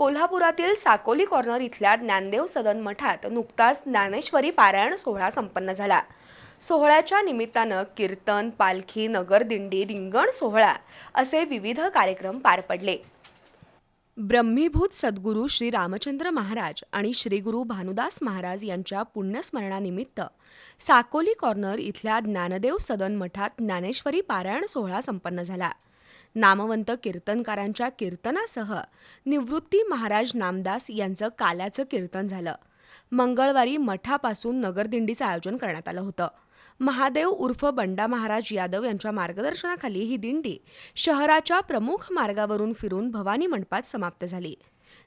कोल्हापुरातील साकोली कॉर्नर इथल्या ज्ञानदेव सदन मठात नुकताच ज्ञानेश्वरी पारायण सोहळा संपन्न झाला. सोहळ्याच्या निमित्तानं कीर्तन पालखी नगरदिंडी रिंगण सोहळा असे विविध कार्यक्रम पार पडले. ब्रह्मीभूत सद्गुरू श्री रामचंद्र महाराज आणि श्री गुरु भानुदास महाराज यांच्या पुण्यस्मरणानिमित्त साकोली कॉर्नर इथल्या ज्ञानदेव सदन मठात ज्ञानेश्वरी पारायण सोहळा संपन्न झाला. नामवंत कीर्तनकारांच्या कीर्तनासह निवृत्ती महाराज नामदास यांचं काल्याचं कीर्तन झालं. मंगळवारी मठापासून नगरदिंडीचं आयोजन करण्यात आलं होतं. महादेव उर्फ बंडा महाराज यादव यांच्या मार्गदर्शनाखाली ही दिंडी शहराच्या प्रमुख मार्गावरून फिरून भवानी मंडपात समाप्त झाली.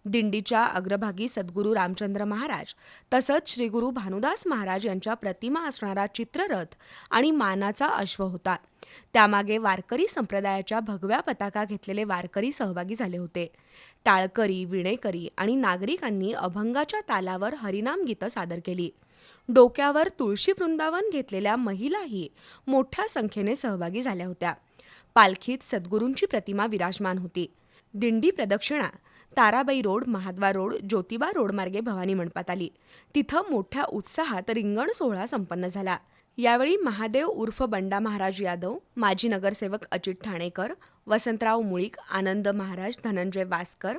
दिंडीच्या अग्रभागी सद्गुरू रामचंद्र महाराज तसंच श्री गुरु भानुदास महाराज यांच्या प्रतिमा असणारा चित्ररथ आणि मानाचा अश्व होता. त्यामागे वारकरी संप्रदायाच्या भगव्या पताका घेतलेले वारकरी सहभागी झाले होते. टाळकरी विणेकरी आणि नागरिकांनी अभंगाच्या तालावर हरिनाम गीतं सादर केली. डोक्यावर तुळशी वृंदावन घेतलेल्या महिलाही मोठ्या संख्येने सहभागी झाल्या होत्या. पालखीत सद्गुरूंची प्रतिमा विराजमान होती. दिंडी प्रदक्षिणा ताराबाई रोड महाद्वा रोड ज्योतिबा रोडमार्गे भवानी मंडपात आली. तिथं मोठ्या उत्साहात रिंगण सोहळा संपन्न झाला. यावेळी महादेव उर्फ बंडा महाराज यादव माजी नगरसेवक अजित ठाणेकर वसंतराव मुळीक आनंद महाराज धनंजय वासकर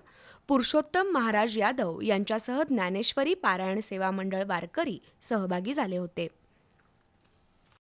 पुरुषोत्तम महाराज यादव यांच्यासह ज्ञानेश्वरी पारायण सेवा मंडळ वारकरी सहभागी झाले होते.